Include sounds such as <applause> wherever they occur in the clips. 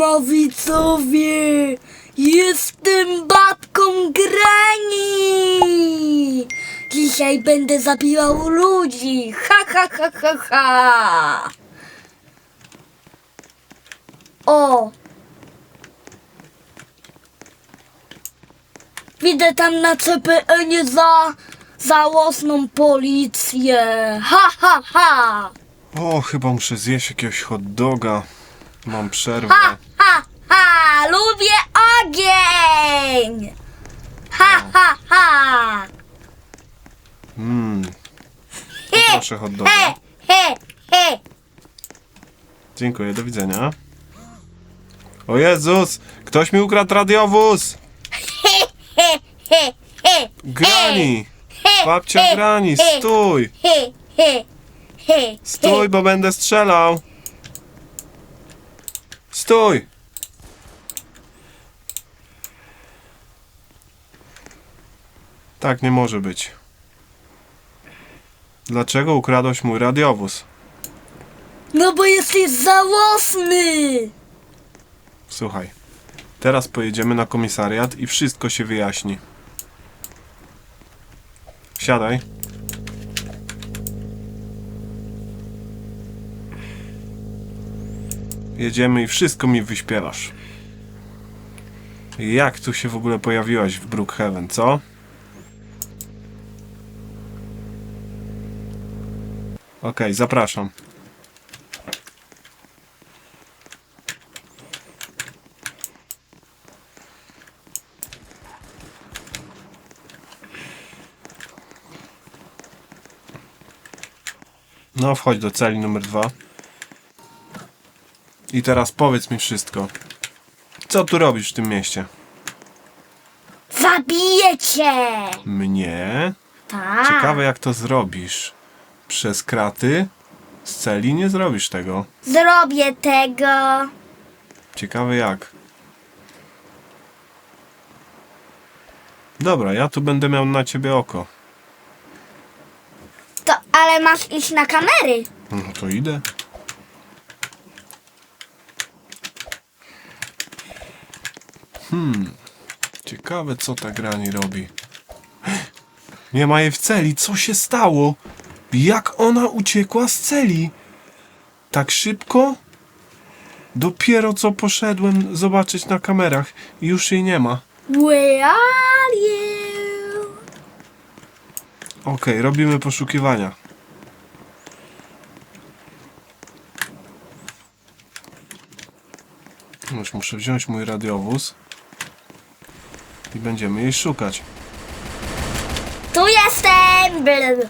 Widzowie! Jestem babką Grani! Dzisiaj będę zabijał ludzi! Ha ha ha ha ha! O! Widzę tam na CPN-ie za załosną policję! Ha ha ha! O, chyba muszę zjeść jakiegoś hot doga. Mam przerwę. Ha, ha, ha! Lubię ogień! Ha, ha, ha! Mmm, proszę hot doga. he, he, he! Dziękuję, do widzenia. O Jezus! Ktoś mi ukradł radiowóz! He, he, he, he! Grani! he, Babcia he, Grani, he, stój! He, he, he! Stój, bo będę strzelał! Stój! Tak nie może być. Dlaczego ukradłeś mój radiowóz? No bo jesteś żałosny! Słuchaj, teraz pojedziemy na komisariat i wszystko się wyjaśni. Siadaj. Jedziemy i wszystko mi wyśpiewasz. Jak tu się w ogóle pojawiłaś w Brookhaven, co? Okej, zapraszam. No, wchodź do celi numer dwa. I teraz powiedz mi wszystko. Co tu robisz w tym mieście? Zabiję cię! Mnie? Tak. Ciekawe jak to zrobisz. Przez kraty? Z celi nie zrobisz tego. Zrobię tego. Ciekawe jak. Dobra, ja tu będę miał na ciebie oko. To, ale masz iść na kamery. No to idę. Hmm. Ciekawe co ta grani robi. Nie ma jej w celi. Co się stało? Jak ona uciekła z celi? Tak szybko? Dopiero co poszedłem zobaczyć na kamerach i już jej nie ma. Where are you? Okej, robimy poszukiwania. Już muszę wziąć mój radiowóz i będziemy jej szukać. Tu jestem! Bl-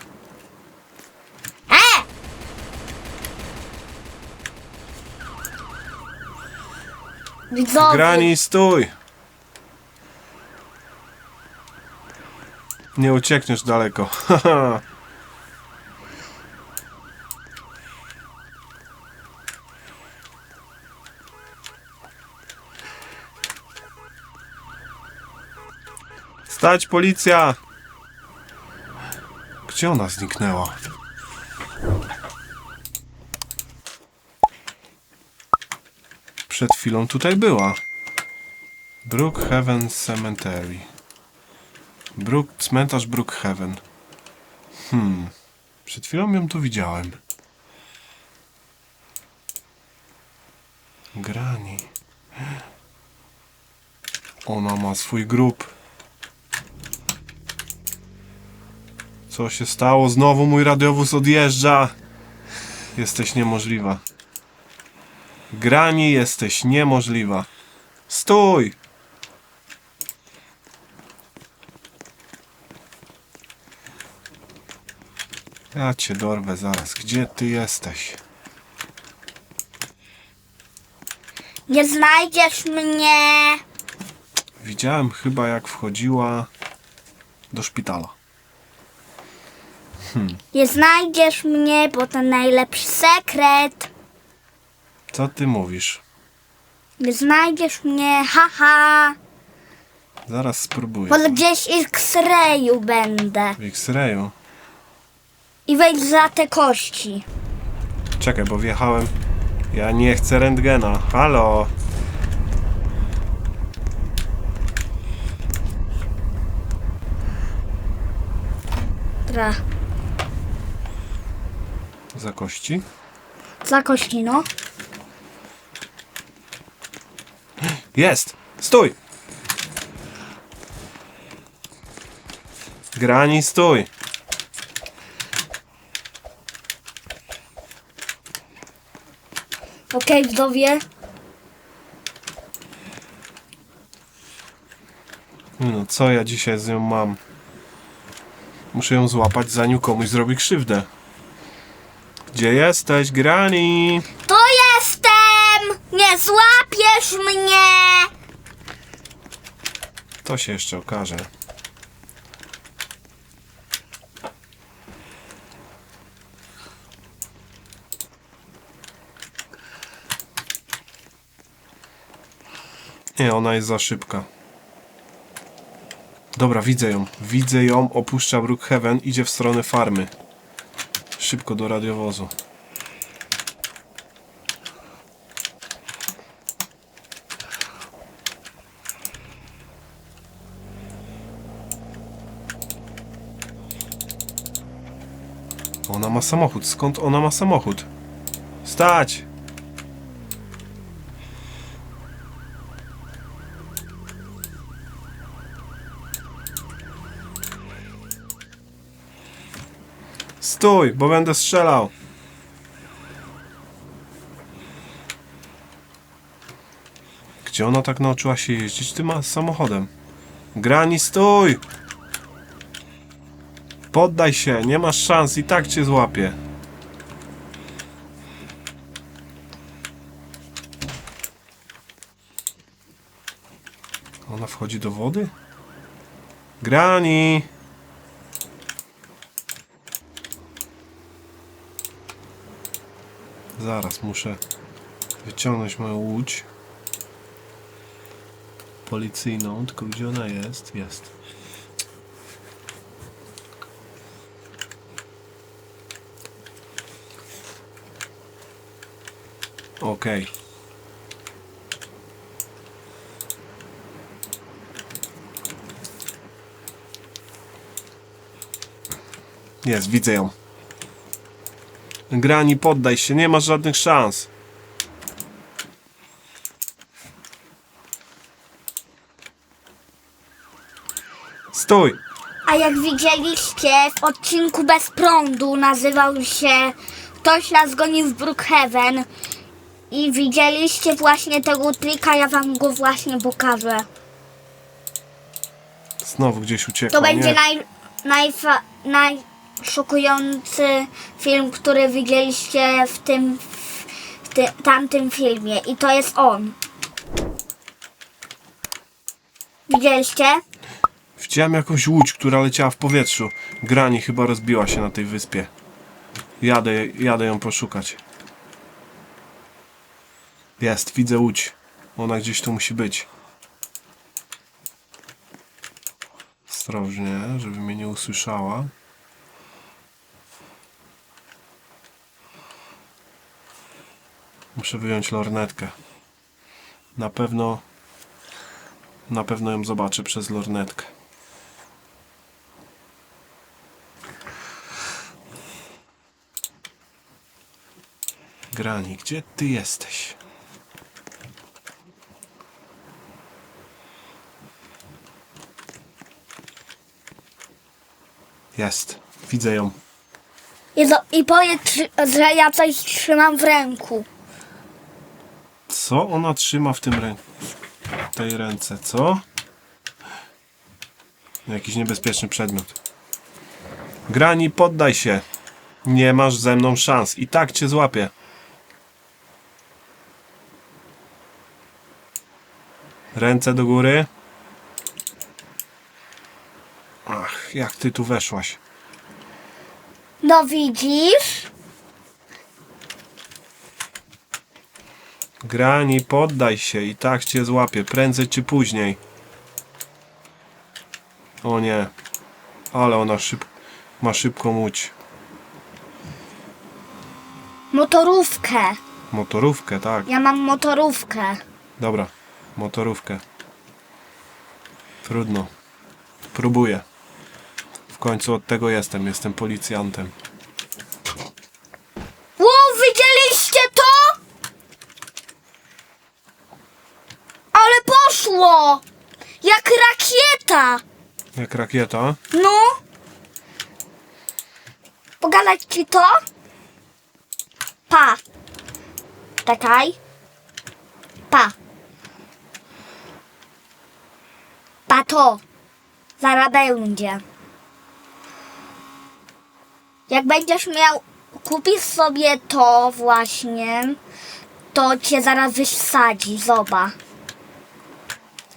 E! Widzowie, Grani, stój! Nie uciekniesz daleko. <laughs> haha. Stać, policja! Gdzie ona zniknęła? Przed chwilą tutaj była. Brookhaven Cemetery. Brook, cmentarz Brookhaven. Hmm. Przed chwilą ją tu widziałem. Grani. Ona ma swój grób. Co się stało? Znowu mój radiowóz odjeżdża. Jesteś niemożliwa. Grani, jesteś niemożliwa. Stój! Ja cię dorwę zaraz. Gdzie ty jesteś? nie znajdziesz mnie. Widziałem chyba jak wchodziła do szpitala. Hmm. Nie znajdziesz mnie, bo to najlepszy sekret. Co ty mówisz? Nie znajdziesz mnie, haha. Zaraz spróbuję. Bo gdzieś w X-rayu będę. W X-rayu? I wejdź za te kości. Czekaj, bo wjechałem. Ja nie chcę rentgena. Halo! Tra. Za kości. Za kości, no. Jest! Stój! Grani, stój! Okej, wdowie. No co ja dzisiaj z nią mam? Muszę ją złapać, zanim komuś zrobi krzywdę. Gdzie jesteś, Grani? Tu jestem! Nie złapiesz mnie! To się jeszcze okaże. Nie, ona jest za szybka. Dobra, widzę ją. Widzę ją, opuszcza Brookhaven, idzie w stronę farmy. Szybko do radiowozu. Ona ma samochód. Skąd ona ma samochód? Stać! Stój, bo będę strzelał. Gdzie ona tak nauczyła się jeździć tym samochodem? Grani, stój! Poddaj się, nie masz szans, i tak cię złapie. Ona wchodzi do wody? Grani! Zaraz muszę wyciągnąć moją łódź policyjną, tylko gdzie ona jest? Jest. Okej. Jest, widzę ją. Grani, poddaj się, nie masz żadnych szans. Stój! A jak widzieliście w odcinku Bez Prądu nazywał się Ktoś nas goni w Brookhaven i widzieliście właśnie tego trika, ja wam go właśnie pokażę. Znowu gdzieś uciekła. To będzie naj, najfa, najszokujący film, który widzieliście w tym w ty, tamtym filmie i to jest on. Widzieliście? Widziałem jakąś łódź, która leciała w powietrzu. Grani chyba rozbiła się na tej wyspie. Jadę, jadę ją poszukać. Jest, widzę łódź. Ona gdzieś tu musi być. Ostrożnie, żeby mnie nie usłyszała. Muszę wyjąć lornetkę. Na pewno na pewno ją zobaczę przez lornetkę. Grani, gdzie ty jesteś? Jest. Widzę ją. I, powiedz, że ja coś trzymam w ręku. Co ona trzyma w tym rę... w tej ręce? Co? Jakiś niebezpieczny przedmiot. Grani, poddaj się. Nie masz ze mną szans. I tak cię złapię. Ręce do góry. Ach, jak ty tu weszłaś? No widzisz? Grani, poddaj się. I tak cię złapię. Prędzej czy później. O nie. Ale ona szyb... ma szybką łódź. Motorówkę. Motorówkę, tak. Ja mam motorówkę. Dobra, motorówkę. Trudno. Próbuję. końcu od tego jestem, jestem policjantem. Ło, widzieliście to? Ale poszło! Jak rakieta! Jak rakieta. No? Pogadać ci to? Pa. Czekaj. Pa. Pa to. Zaraz będzie. Jak będziesz miał kupić sobie to właśnie, to cię zaraz wysadzi, zoba.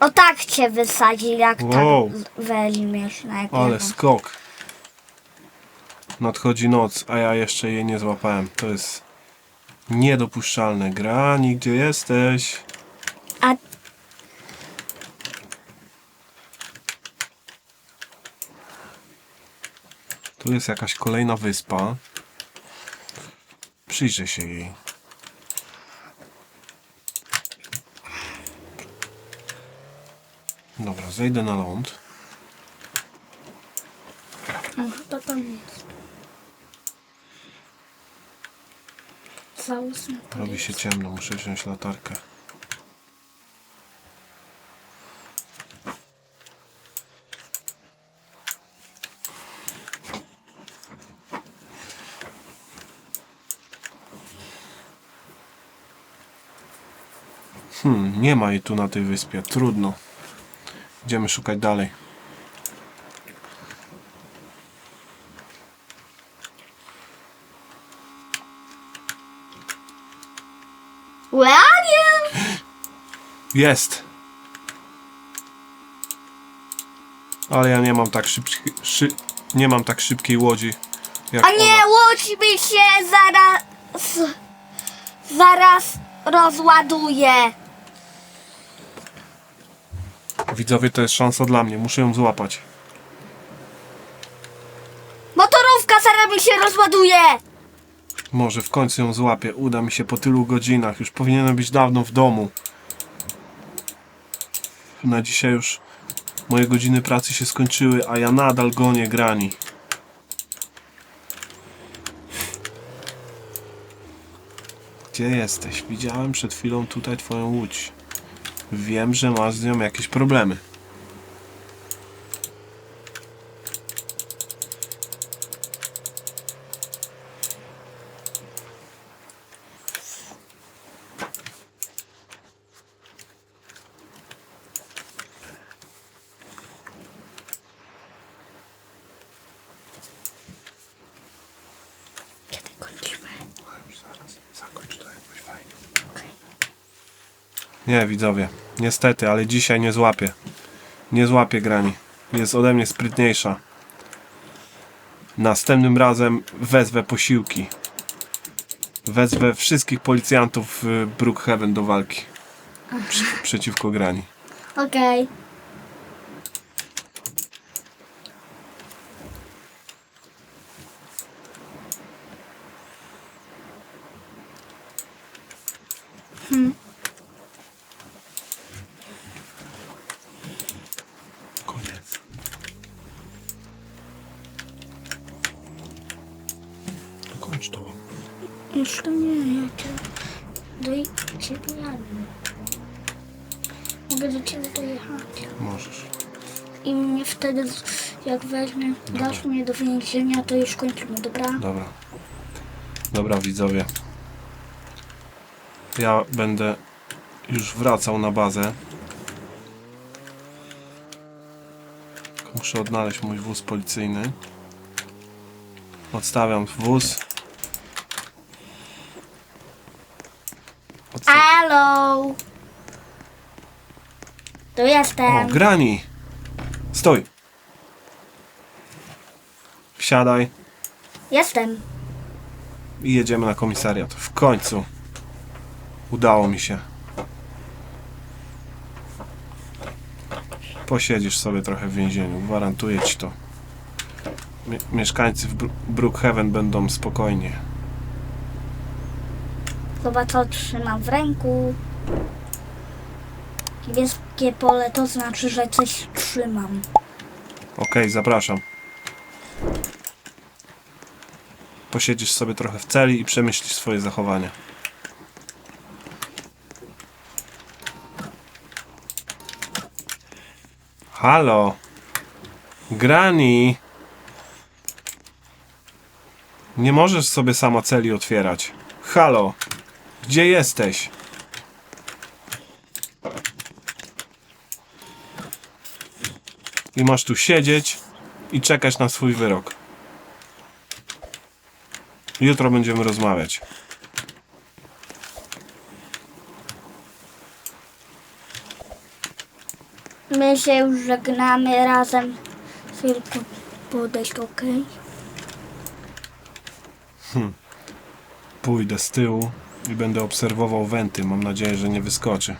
O tak cię wysadzi, jak Wow. tak weźmiesz najpierw. Ale skok. Nadchodzi noc, a ja jeszcze jej nie złapałem. To jest niedopuszczalne. Grani, gdzie jesteś? A Tu jest jakaś kolejna wyspa. Przyjrzę się jej. Dobra, zejdę na ląd. to tam jest. Załóżmy to Robi się ciemno, muszę wziąć latarkę. Hmm, nie ma jej tu na tej wyspie. Trudno. Idziemy szukać dalej. Ładnie! Jest! Ale ja nie mam tak szybkiej, szy, nie mam tak szybkiej łodzi jak A nie, ona. łódź mi się zaraz... Zaraz rozładuje. Widzowie, to jest szansa dla mnie, muszę ją złapać. Motorówka zaraz mi się rozładuje. Może w końcu ją złapię, uda mi się po tylu godzinach, już powinienem być dawno w domu. Na dzisiaj już moje godziny pracy się skończyły, a ja nadal gonię grani. Gdzie jesteś? Widziałem przed chwilą tutaj twoją łódź. Wiem, że masz z nią jakieś problemy. Kiedy kończymy? Zakończ to jakoś fajnie. Nie, widzowie. Niestety, ale dzisiaj nie złapię. Nie złapię grani. Jest ode mnie sprytniejsza. Następnym razem wezwę posiłki. Wezwę wszystkich policjantów y, Brookhaven do walki. Przy, przeciwko grani. Okej. Koniec. Kończ to. Jeszcze nie, ja cię... Do ciebie jadę. Mogę do ciebie dojechać. Możesz. I mnie wtedy, jak weźmie, dasz mnie do więzienia, to już kończymy, dobra? Dobra. Dobra, widzowie. Ja będę już wracał na bazę. Muszę odnaleźć mój wóz policyjny. Odstawiam wóz. Halo! Tu o, jestem. grani! Stój! Wsiadaj Jestem. i jedziemy na komisariat. W końcu. Udało mi się. Posiedzisz sobie trochę w więzieniu, gwarantuję ci to. Mie- mieszkańcy w Bru- Brookhaven będą spokojnie. Zobacz, co trzymam w ręku. Niebieskie pole to znaczy, że coś trzymam. Okej, zapraszam. posiedzisz sobie trochę w celi i przemyślisz swoje zachowanie. Halo? Grani? Nie możesz sobie sama celi otwierać. Halo? Gdzie jesteś? I masz tu siedzieć i czekać na swój wyrok. Jutro będziemy rozmawiać. My się już żegnamy razem. Tylko podejść, okej? Pójdę z tyłu i będę obserwował wenty. Mam nadzieję, że nie wyskoczy.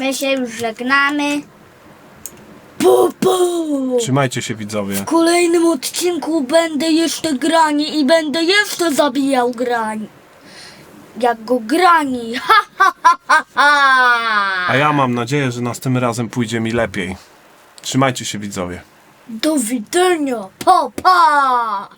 My się już żegnamy. Po, po. Trzymajcie się widzowie. W kolejnym odcinku będę jeszcze grani i będę jeszcze zabijał grani. Jak go grani. <laughs> Ha, ha, ha, ha, ha. A ja mam nadzieję, że następnym razem pójdzie mi lepiej. Trzymajcie się widzowie. Do widzenia. Pa, pa.